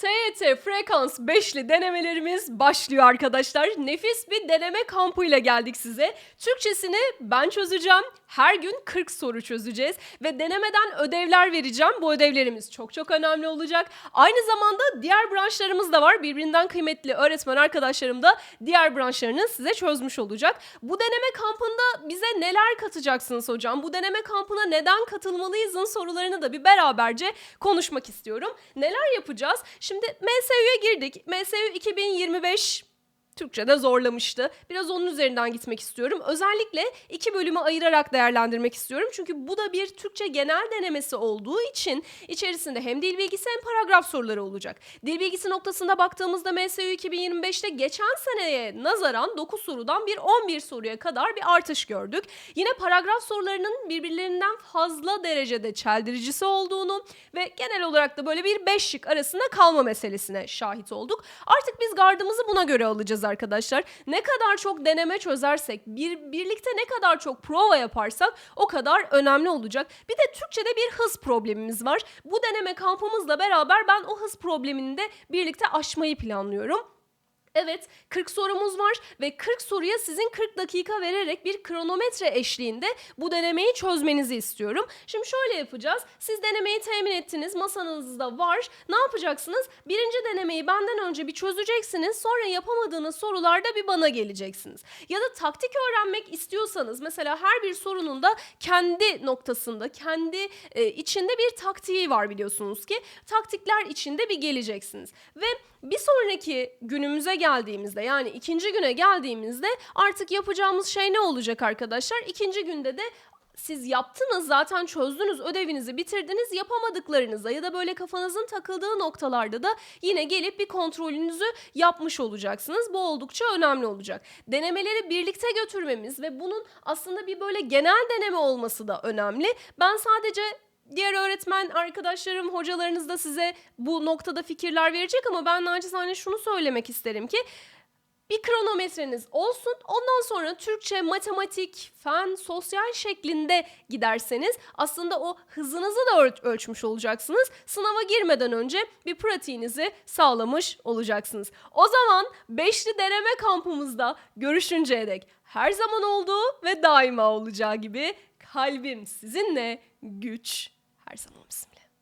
TYT frekans 5'li denemelerimiz başlıyor arkadaşlar. Nefis bir deneme kampıyla geldik size. Türkçesini ben çözeceğim. Her gün 40 soru çözeceğiz ve denemeden ödevler vereceğim. Bu ödevlerimiz çok çok önemli olacak. Aynı zamanda diğer branşlarımız da var. Birbirinden kıymetli öğretmen arkadaşlarım da diğer branşlarını size çözmüş olacak. Bu deneme kampında bize neler katacaksınız hocam? Bu deneme kampına neden katılmalıyızın sorularını da bir beraberce konuşmak istiyorum. Neler yapacağız? Şimdi MSÜ'ye girdik. MSÜ 2025 Türkçe'de zorlamıştı. Biraz onun üzerinden gitmek istiyorum. Özellikle iki bölümü ayırarak değerlendirmek istiyorum. Çünkü bu da bir Türkçe genel denemesi olduğu için içerisinde hem dil bilgisi hem paragraf soruları olacak. Dil bilgisi noktasında baktığımızda MSÜ 2025'te geçen seneye nazaran 9 sorudan bir 11 soruya kadar bir artış gördük. Yine paragraf sorularının birbirlerinden fazla derecede çeldiricisi olduğunu ve genel olarak da böyle bir 5 şık arasında kalma meselesine şahit olduk. Artık biz gardımızı buna göre alacağız arkadaşlar. Ne kadar çok deneme çözersek, bir birlikte ne kadar çok prova yaparsak o kadar önemli olacak. Bir de Türkçe'de bir hız problemimiz var. Bu deneme kampımızla beraber ben o hız problemini de birlikte aşmayı planlıyorum. Evet 40 sorumuz var ve 40 soruya sizin 40 dakika vererek bir kronometre eşliğinde bu denemeyi çözmenizi istiyorum. Şimdi şöyle yapacağız. Siz denemeyi temin ettiniz. Masanızda var. Ne yapacaksınız? Birinci denemeyi benden önce bir çözeceksiniz. Sonra yapamadığınız sorularda bir bana geleceksiniz. Ya da taktik öğrenmek istiyorsanız mesela her bir sorunun da kendi noktasında, kendi e, içinde bir taktiği var biliyorsunuz ki. Taktikler içinde bir geleceksiniz. Ve bir sonraki günümüze geldiğimizde yani ikinci güne geldiğimizde artık yapacağımız şey ne olacak arkadaşlar? İkinci günde de siz yaptınız zaten çözdünüz ödevinizi bitirdiniz yapamadıklarınıza ya da böyle kafanızın takıldığı noktalarda da yine gelip bir kontrolünüzü yapmış olacaksınız. Bu oldukça önemli olacak. Denemeleri birlikte götürmemiz ve bunun aslında bir böyle genel deneme olması da önemli. Ben sadece Diğer öğretmen arkadaşlarım, hocalarınız da size bu noktada fikirler verecek ama ben naçizane şunu söylemek isterim ki bir kronometreniz olsun. Ondan sonra Türkçe, matematik, fen, sosyal şeklinde giderseniz aslında o hızınızı da öl- ölçmüş olacaksınız. Sınava girmeden önce bir pratiğinizi sağlamış olacaksınız. O zaman beşli deneme kampımızda görüşünceye dek her zaman olduğu ve daima olacağı gibi kalbim sizinle güç her zaman bizimle.